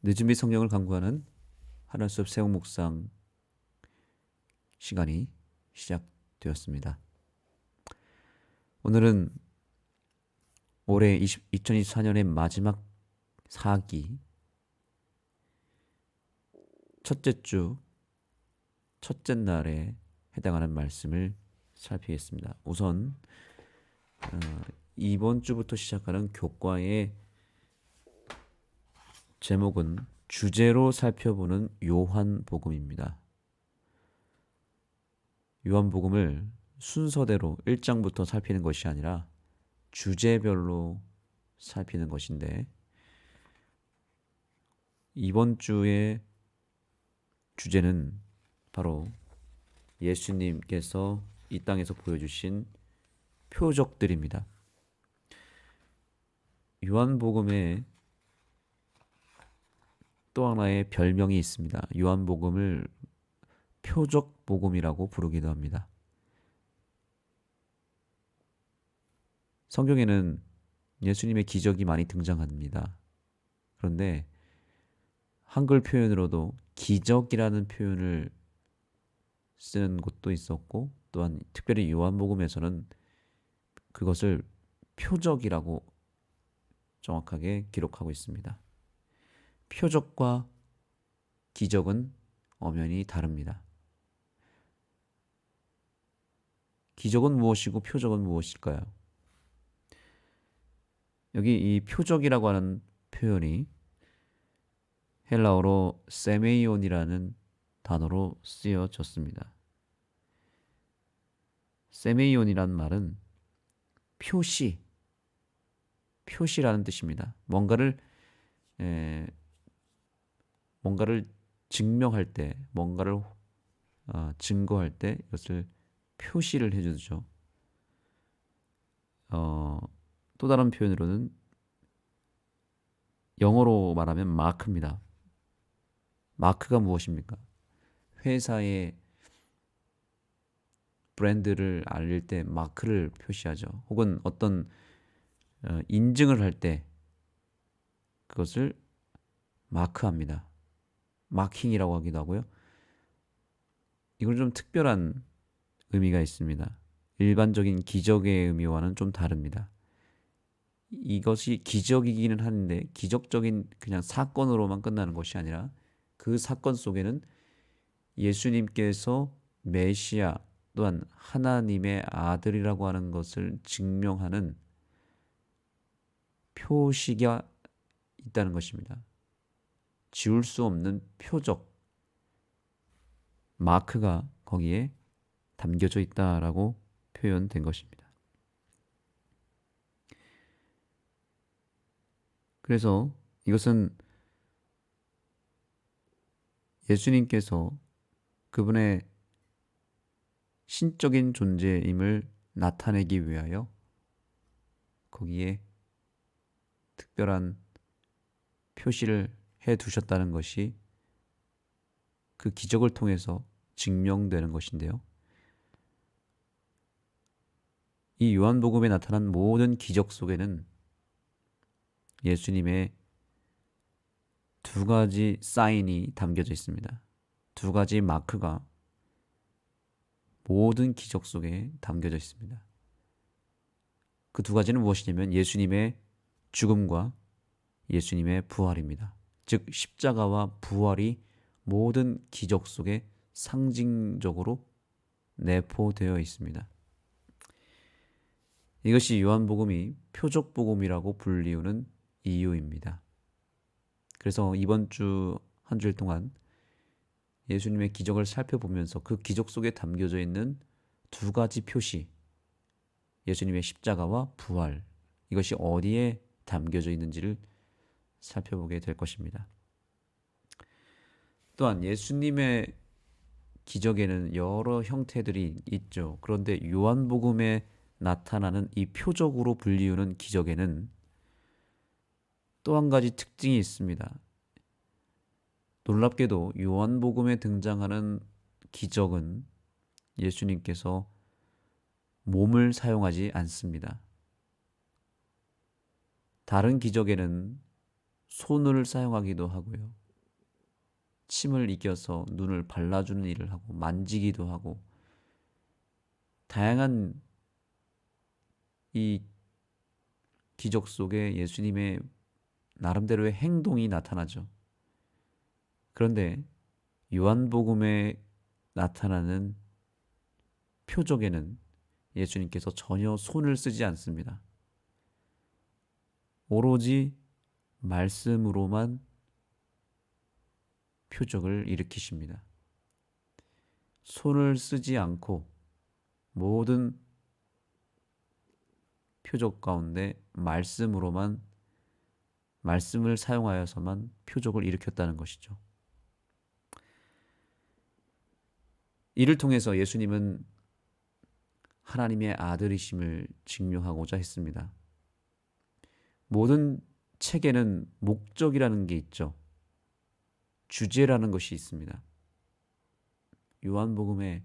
늦은 비 성경을 강구하는 하늘숲 세운 묵상 시간이 시작되었습니다. 오늘은 올해 20, 2024년의 마지막 사기 첫째 주 첫째 날에 해당하는 말씀을 살피겠습니다. 우선 어, 이번 주부터 시작하는 교과의 제목은 주제로 살펴보는 요한복음입니다. 요한복음을 순서대로 1장부터 살피는 것이 아니라 주제별로 살피는 것인데 이번 주의 주제는 바로 예수님께서 이 땅에서 보여주신 표적들입니다. 요한복음에 또 하나의 별명이 있습니다. 요한복음을 표적 복음이라고 부르기도 합니다. 성경에는 예수님의 기적이 많이 등장합니다. 그런데 한글 표현으로도 기적이라는 표현을 쓰는 곳도 있었고 또한 특별히 요한복음에서는 그것을 표적이라고 정확하게 기록하고 있습니다. 표적과 기적은 엄연히 다릅니다. 기적은 무엇이고 표적은 무엇일까요? 여기 이 표적이라고 하는 표현이 헬라어로 세메이온이라는 단어로 쓰여졌습니다. 세메이온이란 말은 표시, 표시라는 뜻입니다. 뭔가를 에, 뭔가를 증명할 때, 뭔가를 어, 증거할 때 이것을 표시를 해주죠. 어, 또 다른 표현으로는 영어로 말하면 마크입니다. 마크가 무엇입니까? 회사의 브랜드를 알릴 때 마크를 표시하죠. 혹은 어떤 어, 인증을 할 때 그것을 마크합니다. 마킹이라고 하기도 하고요. 이건 좀 특별한 의미가 있습니다. 일반적인 기적의 의미와는 좀 다릅니다. 이것이 기적이기는 하는데 기적적인 그냥 사건으로만 끝나는 것이 아니라 그 사건 속에는 예수님께서 메시아 또한 하나님의 아들이라고 하는 것을 증명하는 표시가 있다는 것입니다. 지울 수 없는 표적, 마크가 거기에 담겨져 있다라고 표현된 것입니다. 그래서 이것은 예수님께서 그분의 신적인 존재임을 나타내기 위하여 거기에 특별한 표시를 해 두셨다는 것이 그 기적을 통해서 증명되는 것인데요. 이 요한복음에 나타난 모든 기적 속에는 예수님의 두 가지 사인이 담겨져 있습니다. 두 가지 마크가 모든 기적 속에 담겨져 있습니다. 그 두 가지는 무엇이냐면 예수님의 죽음과 예수님의 부활입니다. 즉 십자가와 부활이 모든 기적 속에 상징적으로 내포되어 있습니다. 이것이 요한복음이 표적복음이라고 불리우는 이유입니다. 그래서 이번 주 한 주일 동안 예수님의 기적을 살펴보면서 그 기적 속에 담겨져 있는 두 가지 표시, 예수님의 십자가와 부활, 이것이 어디에 담겨져 있는지를 살펴보게 될 것입니다. 또한 예수님의 기적에는 여러 형태들이 있죠. 그런데 요한복음에 나타나는 이 표적으로 불리우는 기적에는 또 한 가지 특징이 있습니다. 놀랍게도 요한복음에 등장하는 기적은 예수님께서 몸을 사용하지 않습니다. 다른 기적에는 손을 사용하기도 하고요. 침을 이겨서 눈을 발라주는 일을 하고 만지기도 하고 다양한 이 기적 속에 예수님의 나름대로의 행동이 나타나죠. 그런데 요한복음에 나타나는 표적에는 예수님께서 전혀 손을 쓰지 않습니다. 오로지 말씀으로만 표적을 일으키십니다. 손을 쓰지 않고 모든 표적 가운데 말씀으로만 말씀을 사용하여서만 표적을 일으켰다는 것이죠. 이를 통해서 예수님은 하나님의 아들이심을 증명하고자 했습니다. 모든 책에는 목적이라는 게 있죠. 주제라는 것이 있습니다. 요한복음의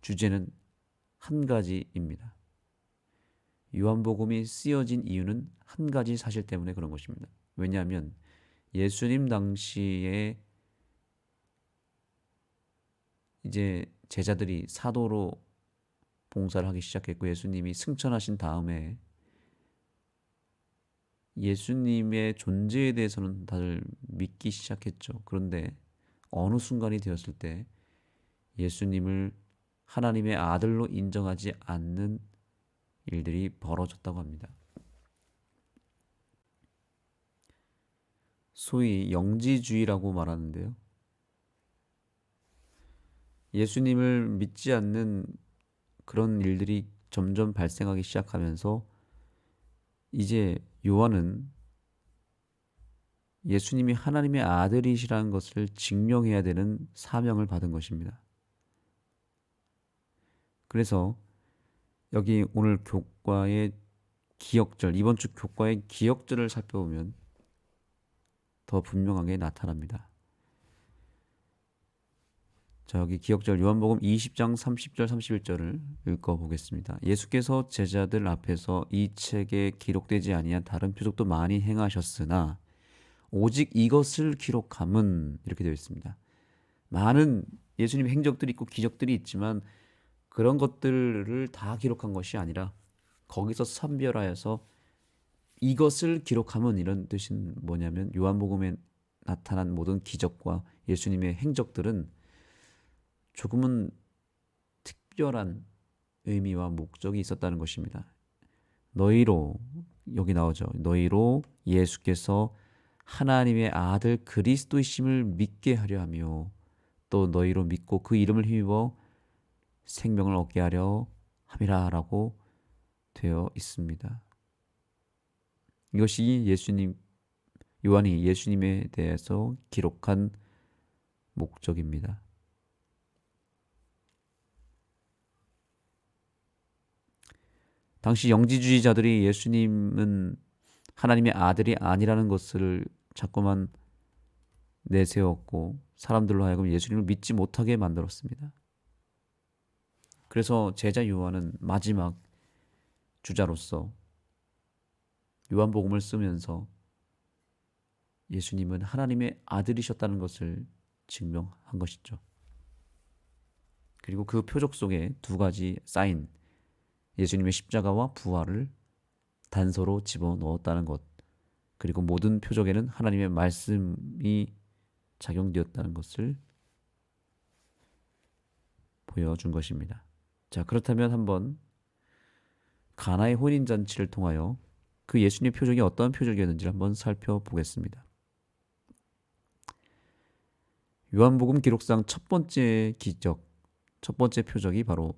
주제는 한 가지입니다. 요한복음이 쓰여진 이유는 한 가지 사실 때문에 그런 것입니다. 왜냐하면 예수님 당시에 이제 제자들이 사도로 봉사를 하기 시작했고 예수님이 승천하신 다음에 예수님의 존재에 대해서는 다들 믿기 시작했죠. 그런데 어느 순간이 되었을 때 예수님을 하나님의 아들로 인정하지 않는 일들이 벌어졌다고 합니다. 소위 영지주의라고 말하는데요. 예수님을 믿지 않는 그런 일들이 점점 발생하기 시작하면서 이제 요한은 예수님이 하나님의 아들이시라는 것을 증명해야 되는 사명을 받은 것입니다. 그래서 여기 오늘 교과의 기억절, 이번 주 교과의 기억절을 살펴보면 더 분명하게 나타납니다. 자, 여기 기억절 요한복음 20장 30절 31절을 읽어 보겠습니다. 예수께서 제자들 앞에서 이 책에 기록되지 아니한 다른 표적도 많이 행하셨으나 오직 이것을 기록함은 이렇게 되어 있습니다. 많은 예수님의 행적들이 있고 기적들이 있지만 그런 것들을 다 기록한 것이 아니라 거기서 선별하여서 이것을 기록함은 이런 뜻은 뭐냐면 요한복음에 나타난 모든 기적과 예수님의 행적들은 조금은 특별한 의미와 목적이 있었다는 것입니다. 너희로 여기 나오죠. 너희로 예수께서 하나님의 아들 그리스도이심을 믿게 하려 하며 또 너희로 믿고 그 이름을 힘입어 생명을 얻게 하려 함이라라고 되어 있습니다. 이것이 예수님 요한이 예수님에 대해서 기록한 목적입니다. 당시 영지주의자들이 예수님은 하나님의 아들이 아니라는 것을 자꾸만 내세웠고 사람들로 하여금 예수님을 믿지 못하게 만들었습니다. 그래서 제자 요한은 마지막 주자로서 요한복음을 쓰면서 예수님은 하나님의 아들이셨다는 것을 증명한 것이죠. 그리고 그 표적 속에 두 가지 사인, 예수님의 십자가와 부활을 단서로 집어 넣었다는 것. 그리고 모든 표적에는 하나님의 말씀이 작용되었다는 것을 보여준 것입니다. 자, 그렇다면 한번 가나의 혼인 잔치를 통하여 그 예수님의 표적이 어떤 표적이었는지 한번 살펴보겠습니다. 요한복음 기록상 첫 번째 기적, 첫 번째 표적이 바로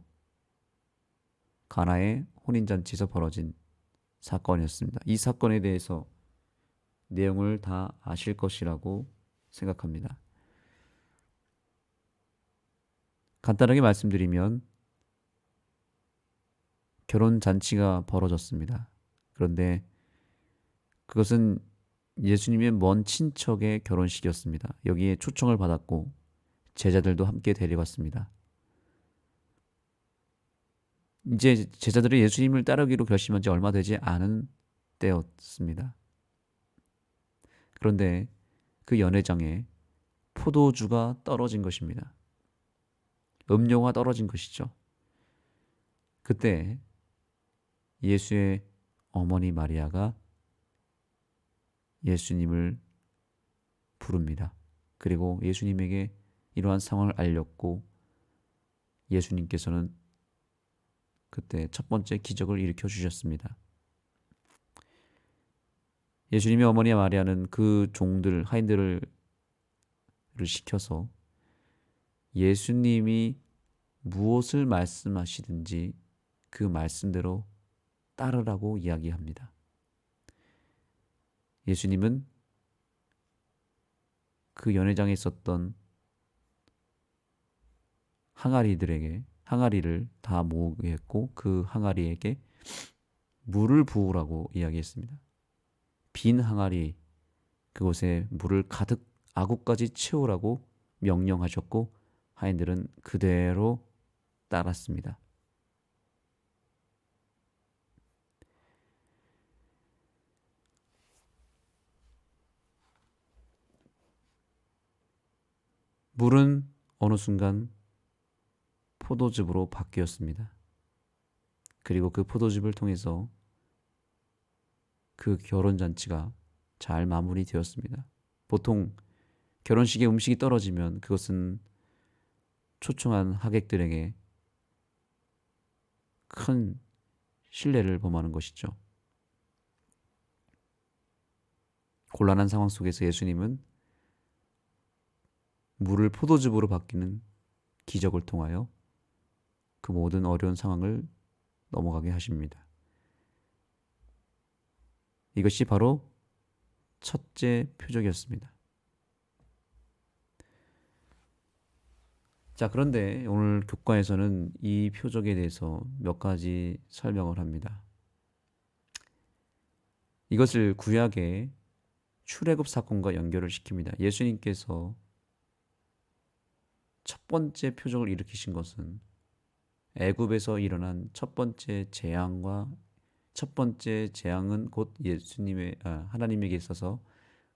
가나의 혼인잔치에서 벌어진 사건이었습니다. 이 사건에 대해서 내용을 다 아실 것이라고 생각합니다. 간단하게 말씀드리면 결혼 잔치가 벌어졌습니다. 그런데 그것은 예수님의 먼 친척의 결혼식이었습니다. 여기에 초청을 받았고 제자들도 함께 데려갔습니다. 이제 제자들이 예수님을 따르기로 결심한 지 얼마 되지 않은 때였습니다. 그런데 그 연회장에 포도주가 떨어진 것입니다. 음료가 떨어진 것이죠. 그때 예수의 어머니 마리아가 예수님을 부릅니다. 그리고 예수님에게 이러한 상황을 알렸고 예수님께서는 그때 첫 번째 기적을 일으켜 주셨습니다. 예수님의 어머니 마리아는 그 종들 하인들을 시켜서 예수님이 무엇을 말씀하시든지 그 말씀대로 따르라고 이야기합니다. 예수님은 그 연회장에 있었던 항아리들에게 항아리를 다 모으게 했고 그 항아리에게 물을 부으라고 이야기했습니다. 빈 항아리 그곳에 물을 가득 아구까지 채우라고 명령하셨고 하인들은 그대로 따랐습니다. 물은 어느 순간 포도즙으로 바뀌었습니다. 그리고 그 포도즙을 통해서 그 결혼 잔치가 잘 마무리되었습니다. 보통 결혼식에 음식이 떨어지면 그것은 초청한 하객들에게 큰 신뢰를 범하는 것이죠. 곤란한 상황 속에서 예수님은 물을 포도즙으로 바뀌는 기적을 통하여 그 모든 어려운 상황을 넘어가게 하십니다. 이것이 바로 첫째 표적이었습니다. 자, 그런데 오늘 교과에서는 이 표적에 대해서 몇 가지 설명을 합니다. 이것을 구약의 출애굽 사건과 연결을 시킵니다. 예수님께서 첫 번째 표적을 일으키신 것은 애굽에서 일어난 첫 번째 재앙과 첫 번째 재앙은 곧 예수님의 아, 하나님에게 있어서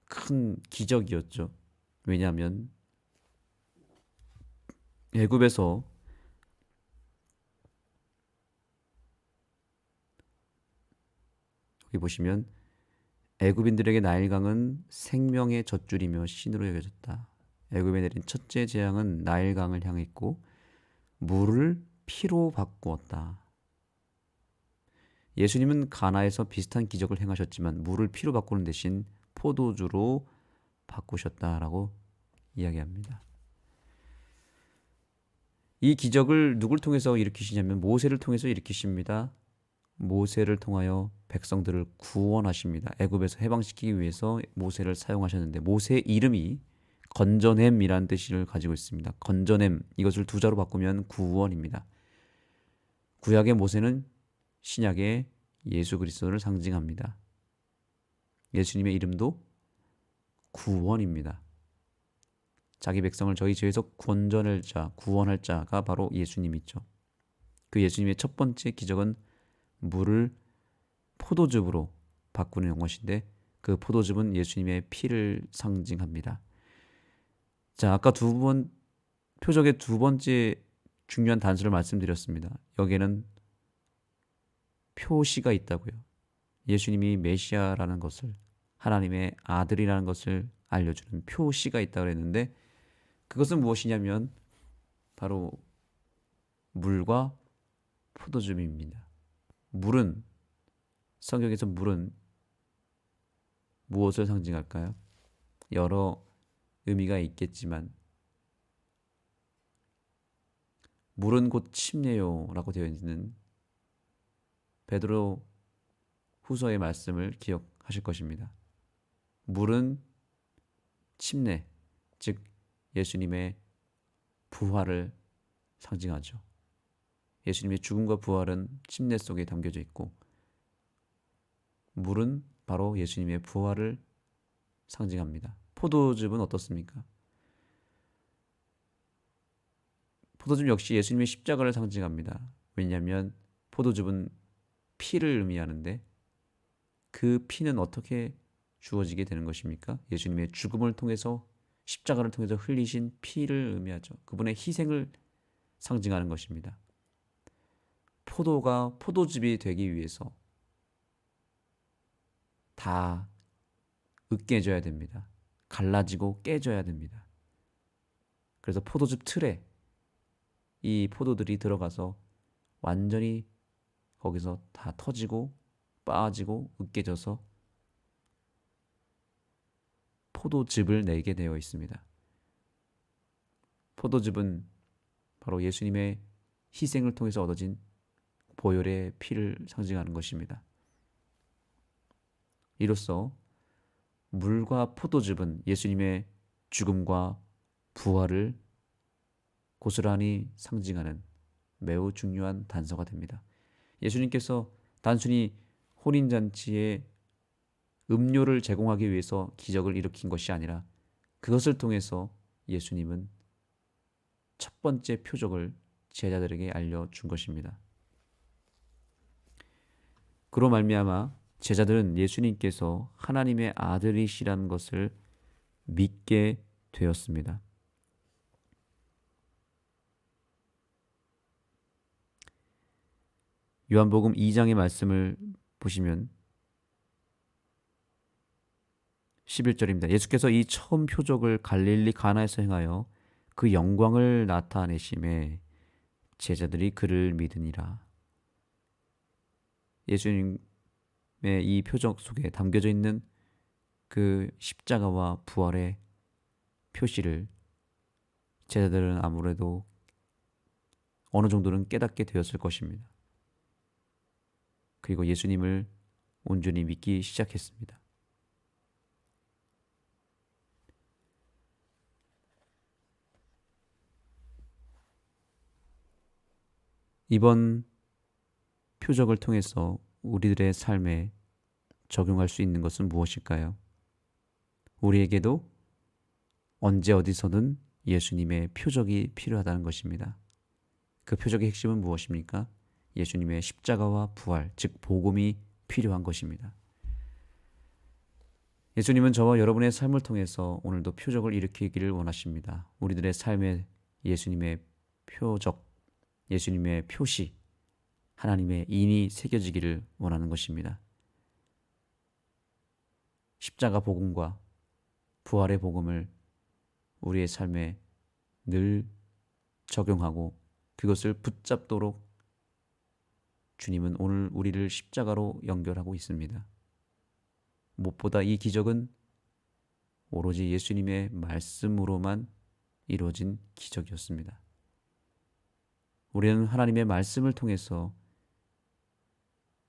큰 기적이었죠. 왜냐하면 애굽에서 여기 보시면 애굽인들에게 나일강은 생명의 젖줄이며 신으로 여겨졌다. 애굽에 내린 첫째 재앙은 나일강을 향했고 물을 피로 바꾸었다. 예수님은 가나에서 비슷한 기적을 행하셨지만 물을 피로 바꾸는 대신 포도주로 바꾸셨다라고 이야기합니다. 이 기적을 누굴 통해서 일으키시냐면 모세를 통해서 일으키십니다. 모세를 통하여 백성들을 구원하십니다. 애굽에서 해방시키기 위해서 모세를 사용하셨는데 모세 이름이 건전햄이라는 뜻을 가지고 있습니다. 건전햄 이것을 두 자로 바꾸면 구원입니다. 구약의 모세는 신약의 예수 그리스도를 상징합니다. 예수님의 이름도 구원입니다. 자기 백성을 저희 죄에서 구원할 자, 구원할 자가 바로 예수님이죠. 그 예수님의 첫 번째 기적은 물을 포도즙으로 바꾸는 것인데 그 포도즙은 예수님의 피를 상징합니다. 자, 아까 두 번 표적의 두 번째 중요한 단서를 말씀드렸습니다. 여기에는 표시가 있다고요. 예수님이 메시아라는 것을 하나님의 아들이라는 것을 알려주는 표시가 있다고 그랬는데 그것은 무엇이냐면 바로 물과 포도즙입니다. 물은 성경에서 물은 무엇을 상징할까요? 여러 의미가 있겠지만 물은 곧 침례요라고 되어 있는 베드로 후서의 말씀을 기억하실 것입니다. 물은 침례, 즉 예수님의 부활을 상징하죠. 예수님의 죽음과 부활은 침례 속에 담겨져 있고 물은 바로 예수님의 부활을 상징합니다. 포도즙은 어떻습니까? 포도즙 역시 예수님의 십자가를 상징합니다. 왜냐하면 포도즙은 피를 의미하는데 그 피는 어떻게 주어지게 되는 것입니까? 예수님의 죽음을 통해서 십자가를 통해서 흘리신 피를 의미하죠. 그분의 희생을 상징하는 것입니다. 포도가 포도즙이 되기 위해서 다 으깨져야 됩니다. 갈라지고 깨져야 됩니다. 그래서 포도즙 틀에 이 포도들이 들어가서 완전히 거기서 다 터지고 빠지고 으깨져서 포도즙을 내게 되어 있습니다. 포도즙은 바로 예수님의 희생을 통해서 얻어진 보혈의 피를 상징하는 것입니다. 이로써 물과 포도즙은 예수님의 죽음과 부활을 고스란히 상징하는 매우 중요한 단서가 됩니다. 예수님께서 단순히 혼인잔치에 음료를 제공하기 위해서 기적을 일으킨 것이 아니라 그것을 통해서 예수님은 첫 번째 표적을 제자들에게 알려준 것입니다. 그로 말미암아 제자들은 예수님께서 하나님의 아들이시라는 것을 믿게 되었습니다. 요한복음 2장의 말씀을 보시면 11절입니다. 예수께서 이 처음 표적을 갈릴리 가나에서 행하여 그 영광을 나타내심에 제자들이 그를 믿으니라. 예수님의 이 표적 속에 담겨져 있는 그 십자가와 부활의 표시를 제자들은 아무래도 어느 정도는 깨닫게 되었을 것입니다. 그리고 예수님을 온전히 믿기 시작했습니다. 이번 표적을 통해서 우리들의 삶에 적용할 수 있는 것은 무엇일까요? 우리에게도 언제 어디서든 예수님의 표적이 필요하다는 것입니다. 그 표적의 핵심은 무엇입니까? 예수님의 십자가와 부활, 즉 복음이 필요한 것입니다. 예수님은 저와 여러분의 삶을 통해서 오늘도 표적을 일으키기를 원하십니다. 우리들의 삶에 예수님의 표적, 예수님의 표시, 하나님의 인이 새겨지기를 원하는 것입니다. 십자가 복음과 부활의 복음을 우리의 삶에 늘 적용하고 그것을 붙잡도록 주님은 오늘 우리를 십자가로 연결하고 있습니다. 무엇보다 이 기적은 오로지 예수님의 말씀으로만 이루어진 기적이었습니다. 우리는 하나님의 말씀을 통해서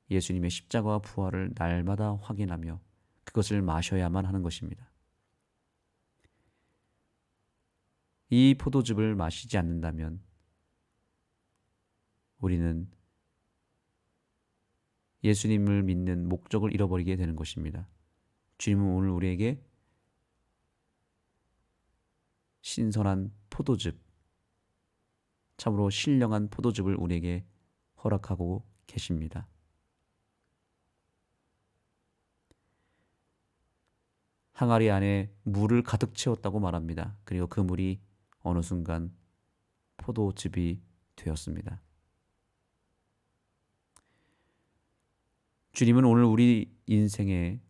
예수님의 십자가와 부활을 날마다 확인하며 그것을 마셔야만 하는 것입니다. 이 포도즙을 마시지 않는다면 우리는 예수님을 믿는 목적을 잃어버리게 되는 것입니다. 주님은 오늘 우리에게 신선한 포도즙, 참으로 신령한 포도즙을 우리에게 허락하고 계십니다. 항아리 안에 물을 가득 채웠다고 말합니다. 그리고 그 물이 어느 순간 포도즙이 되었습니다. 주님은 오늘 우리 인생의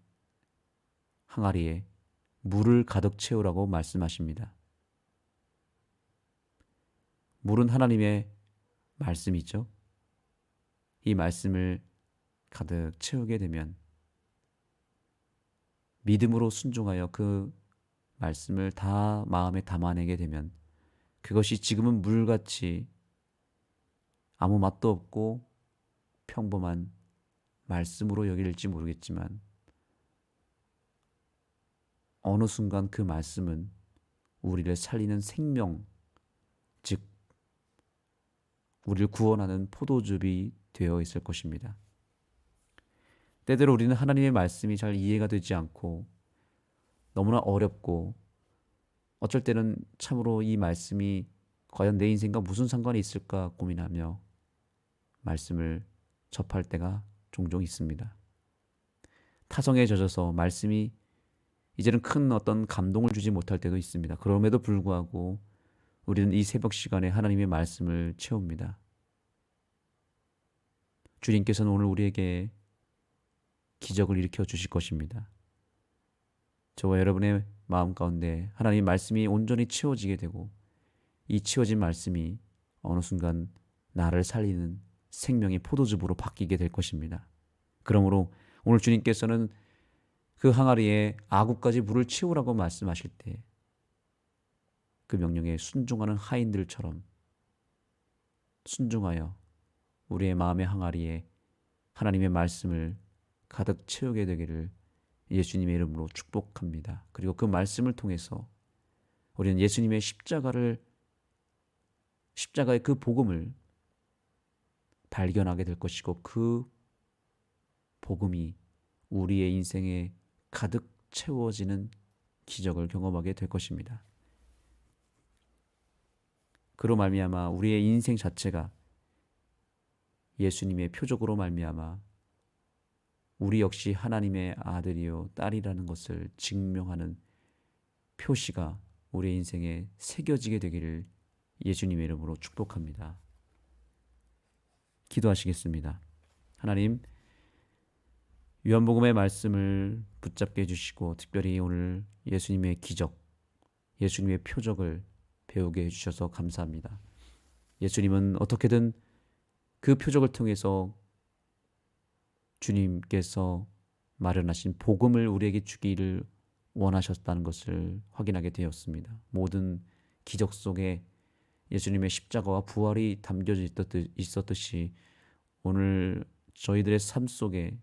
항아리에 물을 가득 채우라고 말씀하십니다. 물은 하나님의 말씀이죠. 이 말씀을 가득 채우게 되면 믿음으로 순종하여 그 말씀을 다 마음에 담아내게 되면 그것이 지금은 물같이 아무 맛도 없고 평범한 말씀으로 여길지 모르겠지만 어느 순간 그 말씀은 우리를 살리는 생명, 즉 우리를 구원하는 포도즙이 되어 있을 것입니다. 때때로 우리는 하나님의 말씀이 잘 이해가 되지 않고 너무나 어렵고 어쩔 때는 참으로 이 말씀이 과연 내 인생과 무슨 상관이 있을까 고민하며 말씀을 접할 때가 종종 있습니다. 타성에 젖어서 말씀이 이제는 큰 어떤 감동을 주지 못할 때도 있습니다. 그럼에도 불구하고 우리는 이 새벽 시간에 하나님의 말씀을 채웁니다. 주님께서는 오늘 우리에게 기적을 일으켜 주실 것입니다. 저와 여러분의 마음 가운데 하나님의 말씀이 온전히 채워지게 되고 이 채워진 말씀이 어느 순간 나를 살리는 생명의 포도즙으로 바뀌게 될 것입니다. 그러므로 오늘 주님께서는 그 항아리에 아구까지 물을 채우라고 말씀하실 때 그 명령에 순종하는 하인들처럼 순종하여 우리의 마음의 항아리에 하나님의 말씀을 가득 채우게 되기를 예수님의 이름으로 축복합니다. 그리고 그 말씀을 통해서 우리는 예수님의 십자가를 십자가의 그 복음을 발견하게 될 것이고 그 복음이 우리의 인생에 가득 채워지는 기적을 경험하게 될 것입니다. 그로 말미암아 우리의 인생 자체가 예수님의 표적으로 말미암아 우리 역시 하나님의 아들이요 딸이라는 것을 증명하는 표시가 우리의 인생에 새겨지게 되기를 예수님의 이름으로 축복합니다. 기도하시겠습니다. 하나님 요한복음의 말씀을 붙잡게 해주시고 특별히 오늘 예수님의 기적, 예수님의 표적을 배우게 해주셔서 감사합니다. 예수님은 어떻게든 그 표적을 통해서 주님께서 마련하신 복음을 우리에게 주기를 원하셨다는 것을 확인하게 되었습니다. 모든 기적 속에 예수님의 십자가와 부활이 담겨져 있었듯이 오늘 저희들의 삶 속에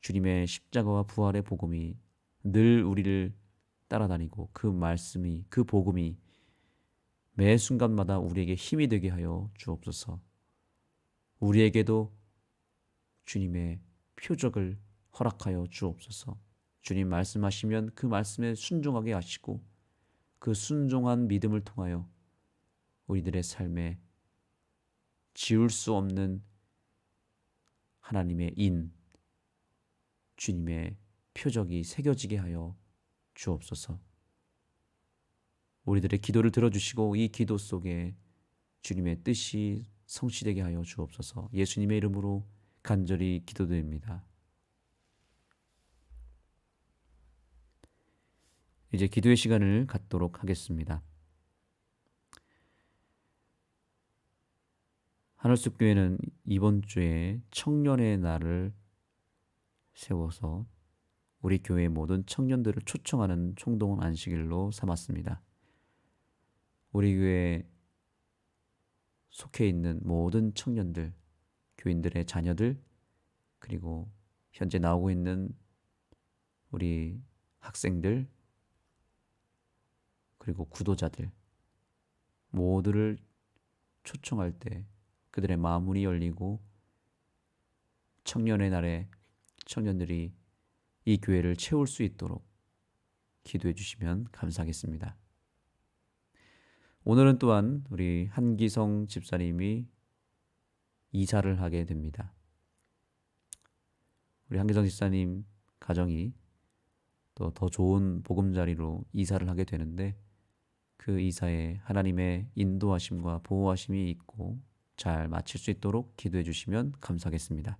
주님의 십자가와 부활의 복음이 늘 우리를 따라다니고 그 말씀이 그 복음이 매 순간마다 우리에게 힘이 되게 하여 주옵소서. 우리에게도 주님의 표적을 허락하여 주옵소서. 주님 말씀하시면 그 말씀에 순종하게 하시고 그 순종한 믿음을 통하여 우리들의 삶에 지울 수 없는 하나님의 인, 주님의 표적이 새겨지게 하여 주옵소서. 우리들의 기도를 들어주시고 이 기도 속에 주님의 뜻이 성취되게 하여 주옵소서. 예수님의 이름으로 간절히 기도드립니다. 이제 기도의 시간을 갖도록 하겠습니다. 하늘숲 교회는 이번 주에 청년의 날을 세워서 우리 교회 모든 청년들을 초청하는 총동 안식일로 삼았습니다. 우리 교회에 속해 있는 모든 청년들, 교인들의 자녀들, 그리고 현재 나오고 있는 우리 학생들, 그리고 구도자들, 모두를 초청할 때 그들의 마음문이 열리고 청년의 날에 청년들이 이 교회를 채울 수 있도록 기도해 주시면 감사하겠습니다. 오늘은 또한 우리 한기성 집사님이 이사를 하게 됩니다. 우리 한기성 집사님 가정이 또 더 좋은 보금자리로 이사를 하게 되는데 그 이사에 하나님의 인도하심과 보호하심이 있고 잘 마칠 수 있도록 기도해 주시면 감사하겠습니다.